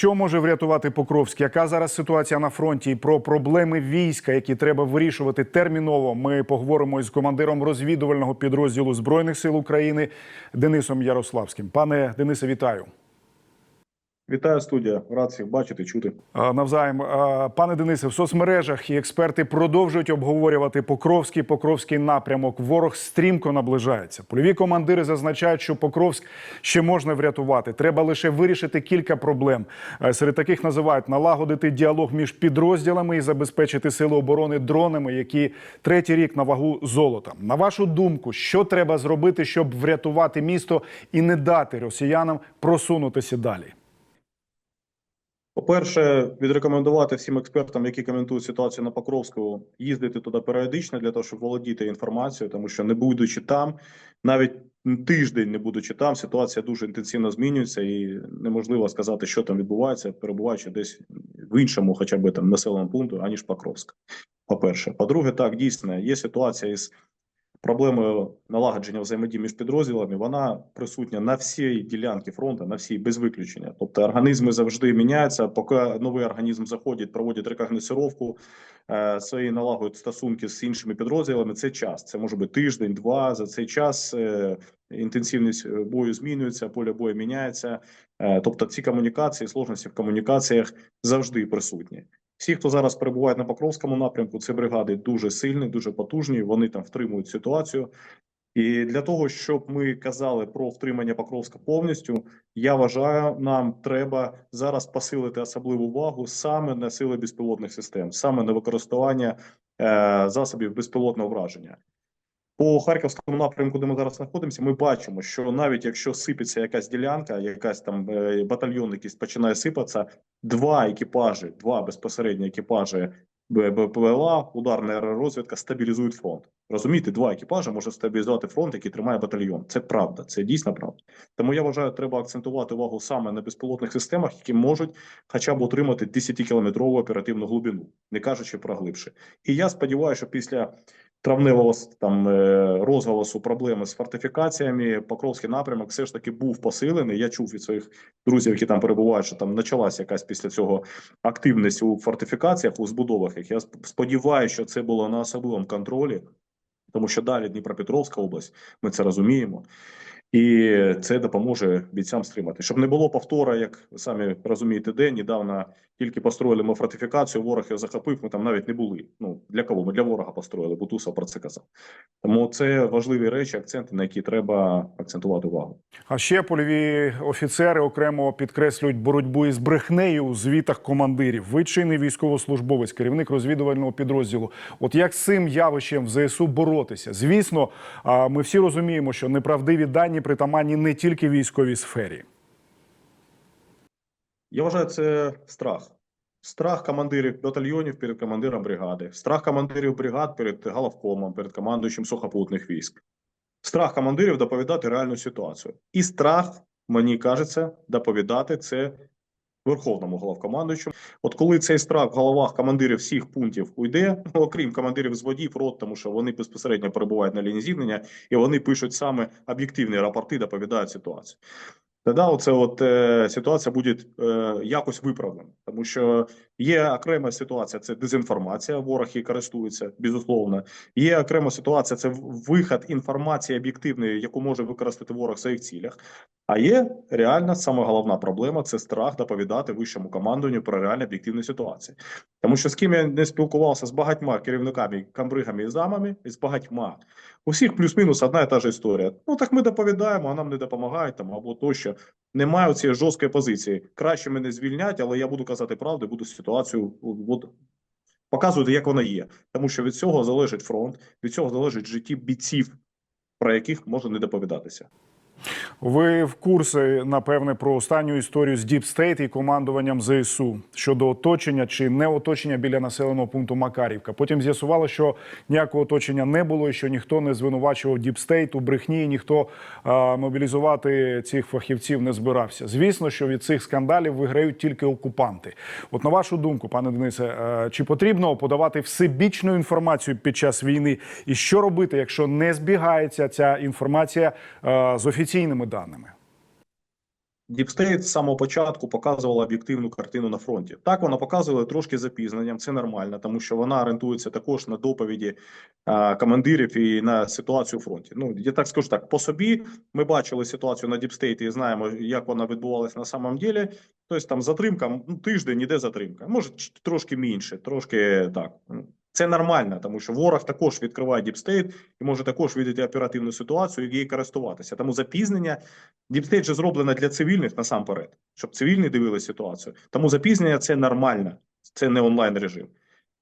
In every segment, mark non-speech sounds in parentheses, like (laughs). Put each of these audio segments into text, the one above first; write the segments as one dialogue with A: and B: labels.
A: що може врятувати Покровськ? Яка зараз ситуація на фронті? І про проблеми війська, які треба вирішувати терміново. Ми поговоримо із командиром розвідувального підрозділу збройних сил України Денисом Ярославським. Пане Денисе, вітаю.
B: Вітаю студія, рад всіх бачити, чути.
A: Навзаєм, пане Денисе, в соцмережах і експерти продовжують обговорювати Покровський Покровський напрямок. Ворог стрімко наближається. Польові командири зазначають, що Покровськ ще можна врятувати. Треба лише вирішити кілька проблем. Е, Серед таких називають налагодити діалог між підрозділами і забезпечити сили оборони дронами, які третій рік на вагу золота. На вашу думку, що треба зробити, щоб врятувати місто і не дати росіянам просунутися далі?
B: По-перше, відрекомендувати всім експертам, які коментують ситуацію на Покровську, їздити туди періодично для того, щоб володіти інформацією, тому що не будучи там, навіть тиждень не будучи там, ситуація дуже інтенсивно змінюється, і неможливо сказати, що там відбувається, перебуваючи десь в іншому, хоча б там населеному пункту, аніж Покровськ. По-перше, по-друге, так дійсно є ситуація із проблемою налагодження взаємодії між підрозділами, вона присутня на всій ділянці фронту, на всій без виключення. Тобто організми завжди міняються. Поки новий організм заходить, проводять рекогносцировку, е, свої налагодять стосунки з іншими підрозділами. Це час. Це може бути тиждень, два. За цей час е, інтенсивність бою змінюється, поле бою міняється. Е, Тобто, ці комунікації, сложності в комунікаціях завжди присутні. Всі, хто зараз перебувають на Покровському напрямку, це бригади дуже сильні, дуже потужні. Вони там втримують ситуацію. І для того, щоб ми казали про втримання Покровська повністю, я вважаю, нам треба зараз посилити особливу увагу саме на сили безпілотних систем, саме на використання е, засобів безпілотного враження. По харківському напрямку, де ми зараз знаходимося, ми бачимо, що навіть якщо сипеться якась ділянка, якась там е, батальйон, якийсь починає сипатися, два екіпажі, два безпосередні екіпажі БПЛА, ударна аеророзвідка стабілізують фронт. Розумієте, два екіпажі може стабілізувати фронт, який тримає батальйон. Це правда, це дійсно правда. Тому я вважаю, треба акцентувати увагу саме на безпілотних системах, які можуть хоча б отримати 10-кілометрову оперативну глибину, не кажучи про глибше. І я сподіваюся, що після травневого там е, розголосу проблеми з фортифікаціями Покровський напрямок все ж таки був посилений. Я чув від своїх друзів, які там перебувають, що там почалася якась після цього активність у фортифікаціях, у збудовах. Я сподіваюся, що це було на особливому контролі, тому що далі Дніпропетровська область, ми це розуміємо. І це допоможе бійцям стримати, щоб не було повтора, як ви самі розумієте, де недавно тільки построїли ми фортифікацію, ворог його захопив. Ми там навіть не були. Ну для кого? Ми для ворога построїли. Бутусов про це казав. Тому це важливі речі, акценти, на які треба акцентувати увагу.
A: А ще польові офіцери окремо підкреслюють боротьбу із брехнею у звітах командирів. Ви чинний військовослужбовець, керівник розвідувального підрозділу. От як з цим явищем в ЗСУ боротися? Звісно, ми всі розуміємо, що неправдиві дані притаманні не тільки військовій сфері.
B: Я вважаю, це страх. Страх командирів батальйонів перед командиром бригади, страх командирів бригад перед головкомом, перед командуючим сухопутних військ, страх командирів доповідати реальну ситуацію. І страх, мені кажеться, доповідати це верховному головкомандуючому. От коли цей страх в головах командирів всіх пунктів уйде, (laughs) окрім командирів зводів, рот, тому що вони безпосередньо перебувають на лінії зіткнення, і вони пишуть саме об'єктивні рапорти, доповідають ситуацію. Тоді оце от е, ситуація буде е, якось виправлена, тому що є окрема ситуація, це дезінформація, ворог її користується, безусловно. Є окрема ситуація, це вихід інформації об'єктивної, яку може використати ворог в своїх цілях. А є реальна саме головна проблема це страх доповідати вищому командуванню про реальні об'єктивні ситуації. Тому що з ким я не спілкувався з багатьма керівниками, камбригами і замами, і з багатьма. У всіх плюс-мінус одна і та ж історія. Ну так ми доповідаємо, а нам не допомагають там або тощо. Немає цієї жорсткої позиції. Краще мене звільнять, але я буду казати правду, буду ситуацію от, показувати, як вона є. Тому що від цього залежить фронт, від цього залежить житті бійців, про яких можна не доповідатися.
A: Ви в курсі, напевне, про останню історію з Deep State і командуванням ЗСУ щодо оточення чи не оточення біля населеного пункту Макарівка. Потім з'ясувало, що ніякого оточення не було, і що ніхто не звинувачував Deep State у брехні, і ніхто а, мобілізувати цих фахівців не збирався. Звісно, що від цих скандалів виграють тільки окупанти. От на вашу думку, пане Денисе, е, чи потрібно подавати всебічну інформацію під час війни, і що робити, якщо не збігається ця інформація е, з офіційними даними?
B: Діпстейт з самого початку показувала об'єктивну картину на фронті. Так вона показувала трошки запізненням. Це нормально, тому що вона орієнтується також на доповіді е, командирів і на ситуацію у фронті. Ну я так скажу так, по собі ми бачили ситуацію на Діпстейті і знаємо, як вона відбувалася на самом ділі. Тобто там затримка, ну тиждень іде затримка. Може трошки менше, трошки так. Це нормально, тому що ворог також відкриває діпстейт і може також видати оперативну ситуацію і її користуватися. Тому запізнення діпстейт же зроблено для цивільних насамперед, щоб цивільні дивилися ситуацію. Тому запізнення це нормально, це не онлайн режим.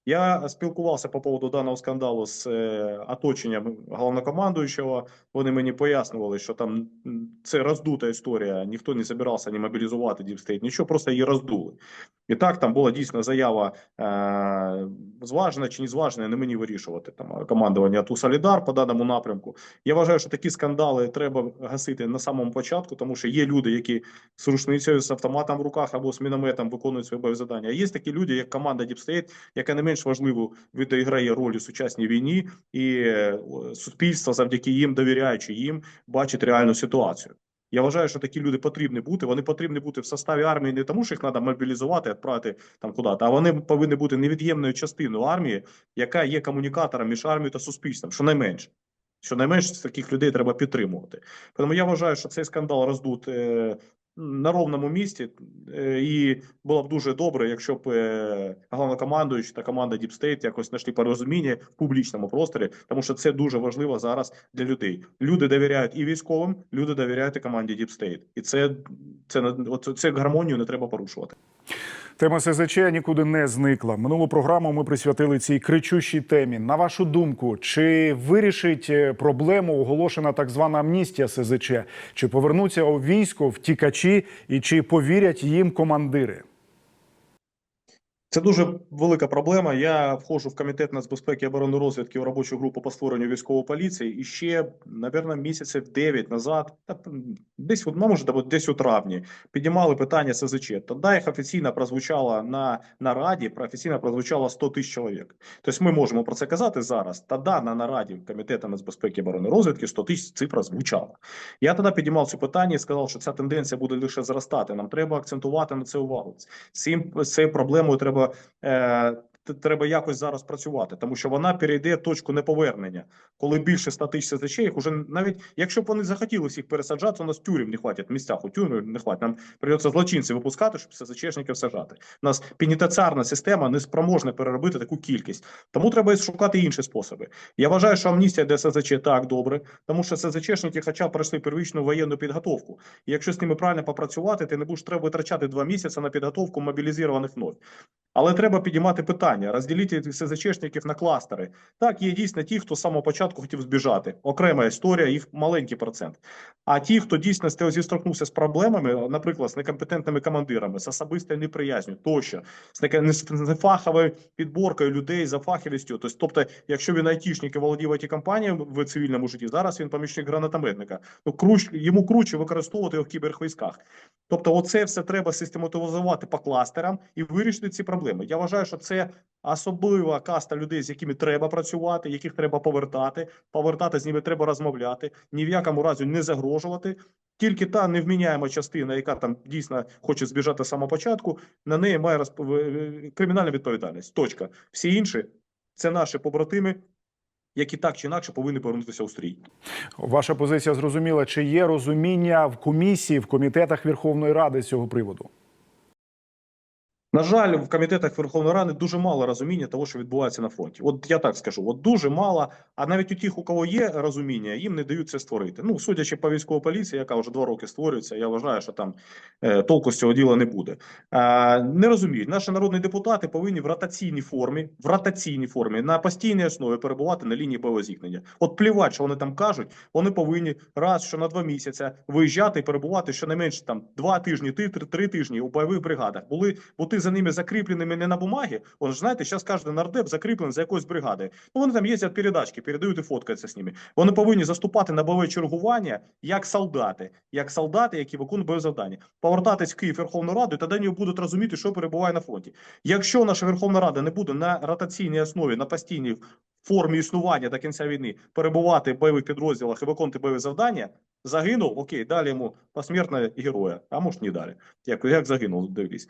B: Я спілкувався по поводу даного скандалу з е, оточенням головнокомандуючого. Вони мені пояснювали, що там це роздута історія. Ніхто не збирався ні мобілізувати діпстейт, нічого, просто її роздули. І так там була дійсно заява е, зважена чи не зважена, не мені вирішувати там командування АТУ Солідар по даному напрямку. Я вважаю, що такі скандали треба гасити на самому початку, тому що є люди, які з рушницею з автоматом в руках або з мінометом виконують свої бойові завдання. А є такі люди, як команда Діпстейт, яка не менш важливу відіграє роль у сучасній війні, і е, суспільство завдяки їм, довіряючи їм, бачить реальну ситуацію. Я вважаю, що такі люди потрібні бути. Вони потрібні бути в составі армії не тому, що їх треба мобілізувати, відправити там куди-то, а вони повинні бути невід'ємною частиною армії, яка є комунікатором між армією та суспільством, щонайменше. Щонайменше таких людей треба підтримувати. Тому я вважаю, що цей скандал роздут е, на ровному місці, е, і було б дуже добре, якщо б е, головнокомандуючий та команда Deep State якось знайшли порозуміння в публічному просторі, тому що це дуже важливо зараз для людей. Люди довіряють і військовим, люди довіряють і команді Deep State. І це, це, це гармонію не треба порушувати.
A: Тема СЗЧ нікуди не зникла. Минулу програму ми присвятили цій кричущій темі. На вашу думку, чи вирішить е, проблему оголошена так звана амністія СЗЧ? Чи повернуться у військо втікачі і чи повірять їм командири?
B: Це дуже велика проблема. Я входжу в комітет нацбезпеки і оборонної розвідки у робочу групу по створенню військової поліції. І ще, напевно, місяців 9 назад, та десь ну, може, десь у травні, піднімали питання СЗЧ. Тоді їх офіційно прозвучало на нараді, офіційно прозвучало 100 тисяч чоловік. Тобто ми можемо про це казати зараз. Тоді на нараді комітету нацбезпеки і оборонної розвідки 100 тисяч цифра звучала. Я тоді піднімав це питання і сказав, що ця тенденція буде лише зростати. Нам треба акцентувати на це увагу. Цим цією проблемою треба е, треба якось зараз працювати, тому що вона перейде точку неповернення, коли більше 100 тисяч СЗЧ, їх уже навіть якщо б вони захотіли всіх пересаджати, у нас тюрем не хватить місцях у тюрем не хватить. Нам придеться злочинців випускати, щоб СЗЧшників сажати. У нас пенітенціарна система не спроможна переробити таку кількість, тому треба шукати інші способи. Я вважаю, що амністія для СЗЧ так добре, тому що СЗЧшники, хоча б пройшли первичну воєнну підготовку. І якщо з ними правильно попрацювати, ти не будеш треба витрачати два місяці на підготовку мобілізованих вновь. Але треба підіймати питання, розділити СЗЧшників на кластери. Так, є дійсно ті, хто з самого початку хотів збіжати. Окрема історія, їх маленький процент. А ті, хто дійсно з- зіштовхнувся з проблемами, наприклад, з некомпетентними командирами, з особистою неприязню, тощо, з нефаховою підборкою людей за фаховістю. Тобто, якщо він айтішник і володів it компанією в цивільному житті, зараз він помічник гранатометника. Ну круч йому круче використовувати його в кібервійськах. Тобто, оце все треба систематизувати по кластерам і вирішити ці проблеми. Я вважаю, що це особлива каста людей, з якими треба працювати, яких треба повертати. Повертати з ними треба розмовляти, ні в якому разі не загрожувати. Тільки та невміняєма частина, яка там дійсно хоче збіжати з самого початку, на неї має розп... кримінальна відповідальність. Точка. Всі інші це наші побратими, які так чи інакше повинні повернутися у стрій.
A: Ваша позиція зрозуміла. Чи є розуміння в комісії, в комітетах Верховної Ради з цього приводу?
B: На жаль, в комітетах Верховної Ради дуже мало розуміння того, що відбувається на фронті. От я так скажу, от дуже мало. А навіть у тих, у кого є розуміння, їм не дають це створити. Ну, судячи по військовій поліції, яка вже два роки створюється, я вважаю, що там е, толку з цього діла не буде. Не розуміють. Наші народні депутати повинні в ротаційній формі, в ротаційній формі на постійній основі перебувати на лінії бойового зіткнення. От плівать, що вони там кажуть, вони повинні раз що на два місяці виїжджати і перебувати щонайменше там два тижні, три, три, три тижні у бойових бригадах. Були бути за ними закріпленими не на бумагі. Он ж знаєте, зараз кожен нардеп закріплений за якоюсь бригадою. Ну вони там їздять передачки, передають і фоткаються з ними. Вони повинні заступати на бойове чергування як солдати, як солдати, які виконують бойові завдання. Повертатись в Київ Верховну Раду, і тоді вони будуть розуміти, що перебуває на фронті. Якщо наша Верховна Рада не буде на ротаційній основі, на постійній формі існування до кінця війни перебувати в бойових підрозділах і виконувати бойові завдання, Загинув, окей, далі йому посмертне героя, а може не далі. Як, як загинув, дивлюсь.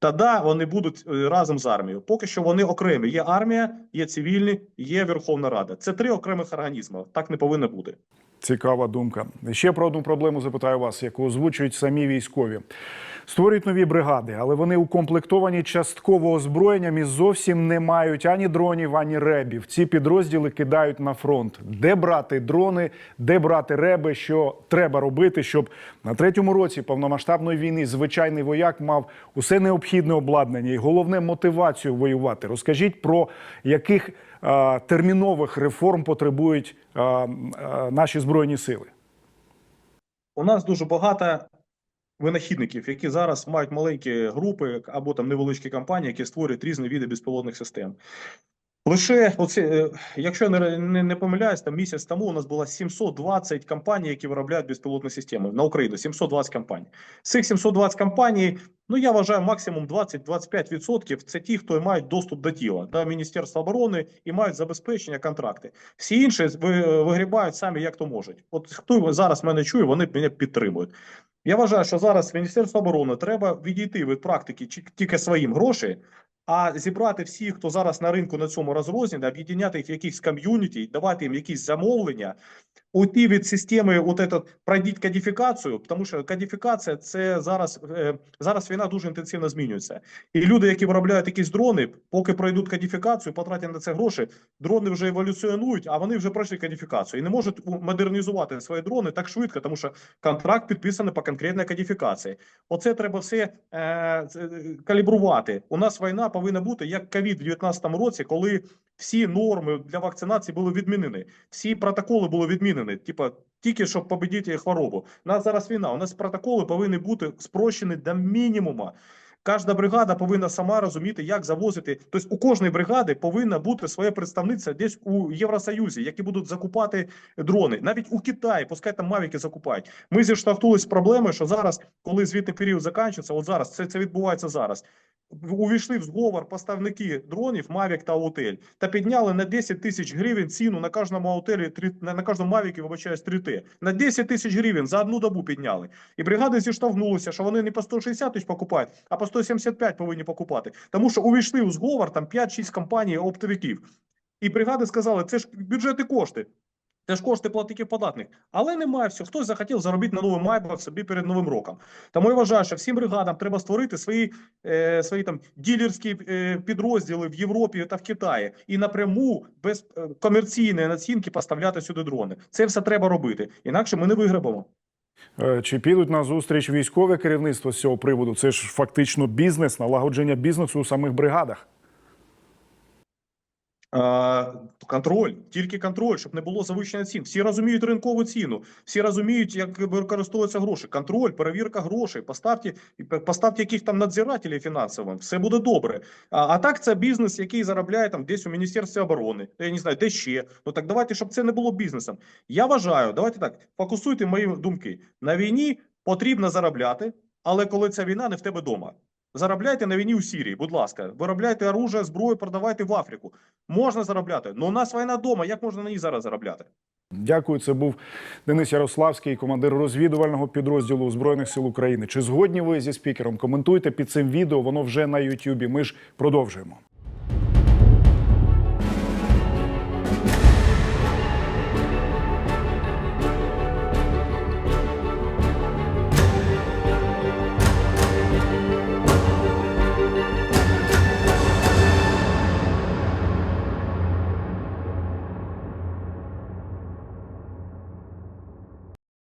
B: Тоді вони будуть е, разом з армією. Поки що вони окремі. Є армія, є цивільні, є Верховна Рада. Це три окремих організми. Так не повинно бути.
A: Цікава думка. Ще про одну проблему запитаю вас, яку озвучують самі військові. Створюють нові бригади, але вони укомплектовані частково озброєнням і зовсім не мають ані дронів, ані ребів. Ці підрозділи кидають на фронт. Де брати дрони, де брати реби, що треба робити, щоб на третьому році повномасштабної війни звичайний вояк мав усе необхідне обладнання і головне мотивацію воювати. Розкажіть про яких е, термінових реформ потребують е, е, наші збройні сили.
B: У нас дуже багато винахідників, які зараз мають маленькі групи або там невеличкі компанії, які створюють різні види безпілотних систем. Лише оці, е, якщо не, не, не помиляюсь, там місяць тому у нас було 720 компаній, які виробляють безпілотні системи на Україну. 720 компаній. З цих 720 компаній, ну я вважаю, максимум 20-25% це ті, хто мають доступ до тіла, до Міністерства оборони і мають забезпечення контракти. Всі інші вигрібають самі як то можуть. От хто зараз мене чує, вони мене підтримують. Я вважаю, що зараз Міністерство оборони треба відійти від практики тільки своїм гроші, а зібрати всіх, хто зараз на ринку на цьому розрозні, об'єднати їх в якихось ком'юніті, давати їм якісь замовлення, уйти від системи, от этот, пройдіть кодифікацію, тому що кодифікація це зараз, е, зараз війна дуже інтенсивно змінюється. І люди, які виробляють якісь дрони, поки пройдуть кодифікацію, потратять на це гроші, дрони вже еволюціонують, а вони вже пройшли кодифікацію і не можуть модернізувати свої дрони так швидко, тому що контракт підписаний по конкретній кодифікації. Оце треба все е, е, калібрувати. У нас війна повинна бути як ковід в 2019 році, коли всі норми для вакцинації були відмінені, всі протоколи були відмінені. Типа тільки щоб победити хворобу. У нас зараз війна. У нас протоколи повинні бути спрощені до мінімуму. Кожна бригада повинна сама розуміти, як завозити. Тобто у кожної бригади повинна бути своя представниця десь у Євросоюзі, які будуть закупати дрони. Навіть у Китаї, пускай там мавіки закупають. Ми зіштовхнулися з проблемою, що зараз, коли звітний період закінчиться, от зараз це, це відбувається зараз. Увійшли в зговор поставники дронів Mavic та Autel та підняли на 10 тисяч гривень ціну на кожному три- на, кожному Mavic, вибачаюсь, 3T. На 10 тисяч гривень за одну добу підняли. І бригади зіштовхнулися, що вони не по 160 тисяч покупають, а по 175 повинні покупати. Тому що увійшли у зговор там 5-6 компаній оптовиків. І бригади сказали, це ж бюджетні кошти. Це ж кошти платників податних, але немає всього. Хтось захотів заробити на новий майбах собі перед новим роком. Тому я вважаю, що всім бригадам треба створити свої, е, свої там ділерські е, підрозділи в Європі та в Китаї і напряму без е, комерційної націнки поставляти сюди дрони. Це все треба робити. Інакше ми не вигребемо.
A: Е, Чи підуть на зустріч військове керівництво з цього приводу? Це ж фактично бізнес, налагодження бізнесу у самих бригадах.
B: Е, Контроль, тільки контроль, щоб не було завищення цін. Всі розуміють ринкову ціну, всі розуміють, як використовуються гроші. Контроль, перевірка грошей. Поставте, поставте яких там надзирателів фінансовим, все буде добре. А, а так це бізнес, який заробляє там десь у Міністерстві оборони. Я не знаю, де ще. Ну так давайте, щоб це не було бізнесом. Я вважаю, давайте так, фокусуйте мої думки. На війні потрібно заробляти, але коли ця війна не в тебе вдома. Заробляйте на війні у Сирії, будь ласка. Виробляйте оружие, зброю, продавайте в Африку. Можна заробляти. але у нас війна вдома. Як можна на ній зараз заробляти?
A: Дякую. Це був Денис Ярославський, командир розвідувального підрозділу Збройних сил України. Чи згодні ви зі спікером? Коментуйте під цим відео. Воно вже на Ютубі. Ми ж продовжуємо.